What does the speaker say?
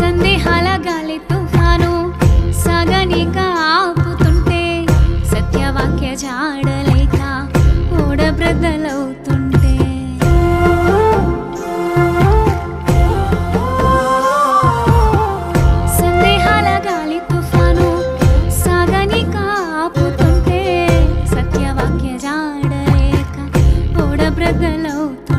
సందేహాల గాలి తుఫాను సగనిక ఆపుతుంటే సత్యవాక్య జాడలేక ఓడబ్రద్దలవుతుంటే సందేహాల గాలి తుఫాను సగనిక ఆపుతుంటే సత్యవాక్య జాడలేక ఓడబ్రద్దలవుతుంటే